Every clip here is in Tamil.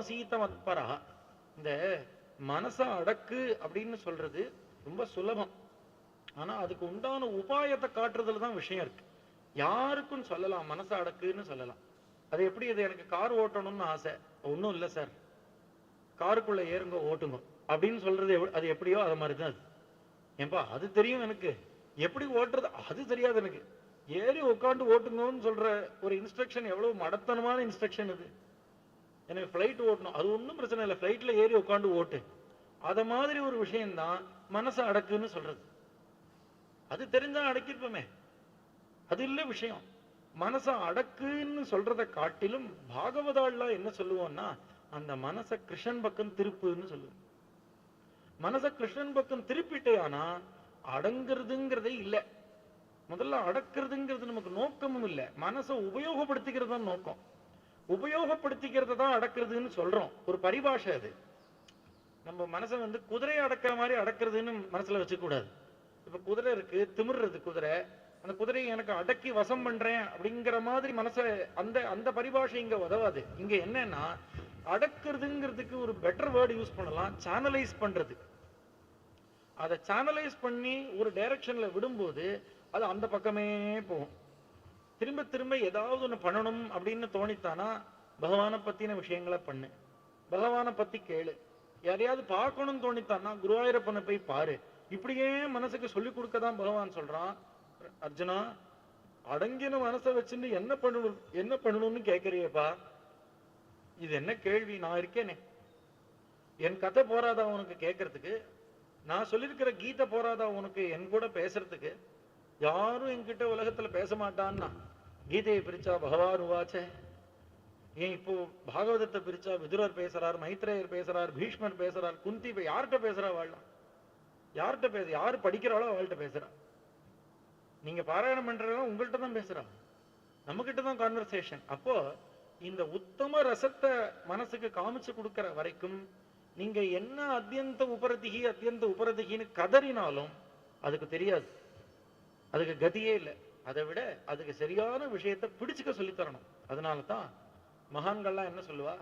உபாசீத மத்பரா இந்த மனசை அடக்கு அப்படின்னு சொல்றது ரொம்ப சுலபம். ஆனா அதுக்கு உண்டான உபாயத்தை காட்டுறதுல தான் விஷயம் இருக்கு. யாருக்கும் சொல்லலாம் மனசை அடக்குன்னு சொல்லலாம். அது எப்படி? அது எனக்கு கார் ஓட்டணும்னு ஆசை. ஒன்றும் இல்லை சார். காருக்குள்ள ஏறுங்க ஓட்டுங்க. அப்படின்னு சொல்றது அது எப்படியோ அது மாதிரி தான் அது. ஏன்பா அது தெரியும் எனக்கு. எப்படி ஓட்டுறது? அது தெரியாது எனக்கு. ஏறி உட்காந்து ஓட்டுங்கன்னு சொல்ற ஒரு இன்ஸ்ட்ரக்ஷன் எவ்வளவு மடத்தனமான இன்ஸ்ட்ரக்ஷன் அது எனக்கு ஃப்ளைட் ஓட்டணும். அது ஒன்றும் பிரச்சனை இல்லை. ஃப்ளைட்டில் ஏறி உட்காந்து ஓட்டு. அதை மாதிரி ஒரு விஷயம்தான் மனசை அடக்குன்னு சொல்றது. அது தெரிஞ்சா அடக்கிருப்போமே அது இல்லை விஷயம். மனசை அடக்குன்னு சொல்றதை காட்டிலும் பாகவதாள்லாம் என்ன சொல்லுவோம்னா அந்த மனசை கிருஷ்ணன் பக்கம் திருப்புன்னு சொல்லுவோம். மனசை கிருஷ்ணன் பக்கம் திருப்பிட்டே ஆனா அடங்குறதுங்கிறதே இல்ல. முதல்ல அடக்குறதுங்கிறது நமக்கு நோக்கமும் இல்ல. மனசை உபயோகப்படுத்திக்கிறது தான் நோக்கம். உபயோகப்படுத்திக்கிறது தான் அடக்குறதுன்னு சொல்றோம். ஒரு பரிபாஷை அது. நம்ம மனசை வந்து குதிரையை அடக்கிற மாதிரி அடக்கிறதுன்னு மனசுல வச்சுக்கூடாது இப்ப குதிரை இருக்கு திமிர்றது குதிரை. அந்த குதிரையை எனக்கு அடக்கி வசம் பண்றேன் அப்படிங்கிற மாதிரி மனசை அந்த அந்த பரிபாஷை இங்க உதவாது. இங்க என்னன்னா அடக்குறதுங்கிறதுக்கு ஒரு பெட்டர் வேர்டு யூஸ் பண்ணலாம். சேனலைஸ் பண்றது. அதை சேனலைஸ் பண்ணி ஒரு டைரக்ஷன்ல விடும்போது அது அந்த பக்கமே போகும். திரும்ப திரும்ப ஏதாவது ஒண்ணு பண்ணணும் அப்படின்னு தோணித்தானா பகவானை பத்தின விஷயங்களை பண்ணு. பகவானை பத்தி கேளு. யாரையாவது பார்க்கணும்னு தோணித்தானா குருவாயூரப்பனை போய் பாரு. இப்படியே மனசுக்கு சொல்லி கொடுக்க தான் பகவான் சொல்றான். அர்ஜுனா அடங்கின மனசை வச்சுன்னு என்ன பண்ணணும் என்ன பண்ணணும்னு கேக்குறியேப்பா? இது என்ன கேள்வி? நான் இருக்கேனே. என் கதை போறாதா உனக்கு கேட்கறதுக்கு நான் சொல்லியிருக்கிற கீதை போறாதா உனக்கு? என் கூட பேசுறதுக்கு? யாரும் என்கிட்ட உலகத்துல பேச மாட்டான்னா கீதையை பிரிச்சா பகவான் உவாச்சே ஏன் இப்போ பாகவதத்தை பிரிச்சா விதுரர் பேசுறார் மைத்ரேயர் பேசுறார் பீஷ்மர் பேசுறார் குந்தி இப்ப யார்கிட்ட பேசுறா வாழலாம் யார்கிட்ட பேச யாரு படிக்கிறாளோ அவள்கிட்ட பேசுறா. நீங்க பாராயணம் பண்றவங்க உங்கள்கிட்ட தான் பேசுறா. நம்ம தான் கான்வர்சேஷன் அப்போ இந்த உத்தம ரசத்தை மனசுக்கு காமிச்சு கொடுக்கிற வரைக்கும் நீங்க என்ன அத்தியந்த உபரதிகி அத்தியந்த உபரதிகின்னு கதறினாலும் அதுக்கு தெரியாது. அதுக்கு கதியே இல்லை. அதை விட அதுக்கு சரியான விஷயத்தை பிடிச்சுக்க சொல்லித்தரணும். அதனால தான் மகான்கள்லாம் என்ன சொல்லுவா?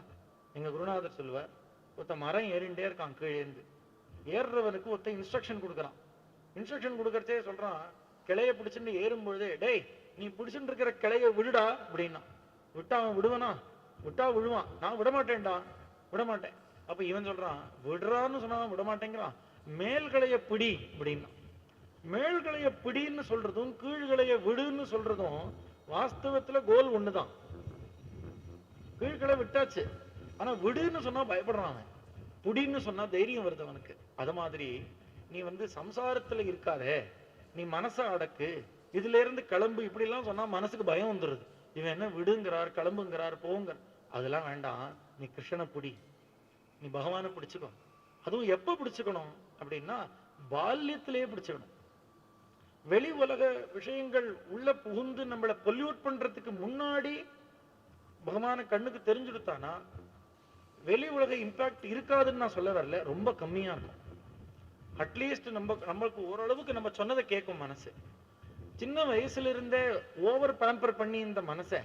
எங்க குருநாதர் சொல்லுவார் ஒருத்த மரம் ஏறிண்டே இருக்கான் கீழேந்து ஏறுறவனுக்கு ஒருத்த இன்ஸ்ட்ரக்ஷன் கொடுக்குறான். இன்ஸ்ட்ரக்ஷன் கொடுக்கறதே சொல்றான் கிளைய பிடிச்சுட்டு ஏறும் பொழுதே டேய் நீ பிடிச்சுட்டு இருக்கிற கிளைய விடுடா அப்படின்னா. விட்டா அவன் விடுவனா? விட்டா விழுவான். நான் விட மாட்டேன்டா விட மாட்டேன் அப்ப இவன் சொல்றான் விடுறான்னு சொன்னா விட மாட்டேங்கிறான் மேல் கிளைய பிடி அப்படின்னா. மேல்களைய பிடின்னு சொல்றதும் கீழ்களைய விடுன்னு சொல்றதும் வாஸ்தவத்துல கோல் ஒண்ணுதான். கீழ்களை விட்டாச்சு. ஆனா விடுன்னு சொன்னா பயப்படுறான் அவன். புடின்னு சொன்னா தைரியம் வருது அவனுக்கு. அது மாதிரி நீ வந்து சம்சாரத்துல இருக்காதே. நீ மனசை அடக்கு. இதுல இருந்து கிளம்பு. இப்படி எல்லாம் சொன்னா மனசுக்கு பயம் வந்துருது. இவன் என்ன விடுங்கிறார் கிளம்புங்கிறார் போங்க. அதெல்லாம் வேண்டாம். நீ கிருஷ்ணனை பிடி. நீ பகவானை பிடிச்சுக்கோ. அதுவும் எப்ப பிடிச்சுக்கணும் அப்படின்னா பால்யத்திலேயே பிடிச்சுக்கணும். வெளி உலக விஷயங்கள் உள்ள புகுந்து நம்மளை பொல்யூட் பண்றதுக்கு முன்னாடி பகவான கண்ணுக்கு தெரிஞ்சுடுத்தானா? வெளி உலக இம்பாக்ட் இருக்காதுன்னு நான் சொல்ல வரல. ரொம்ப கம்மியா இருக்கும். அட்லீஸ்ட் நம்ம நம்மளுக்கு ஓரளவுக்கு நம்ம சொன்னதை கேட்கும் மனசு. சின்ன வயசுல இருந்தே ஓவர் பேம்பர் பண்ணி இந்த மனசை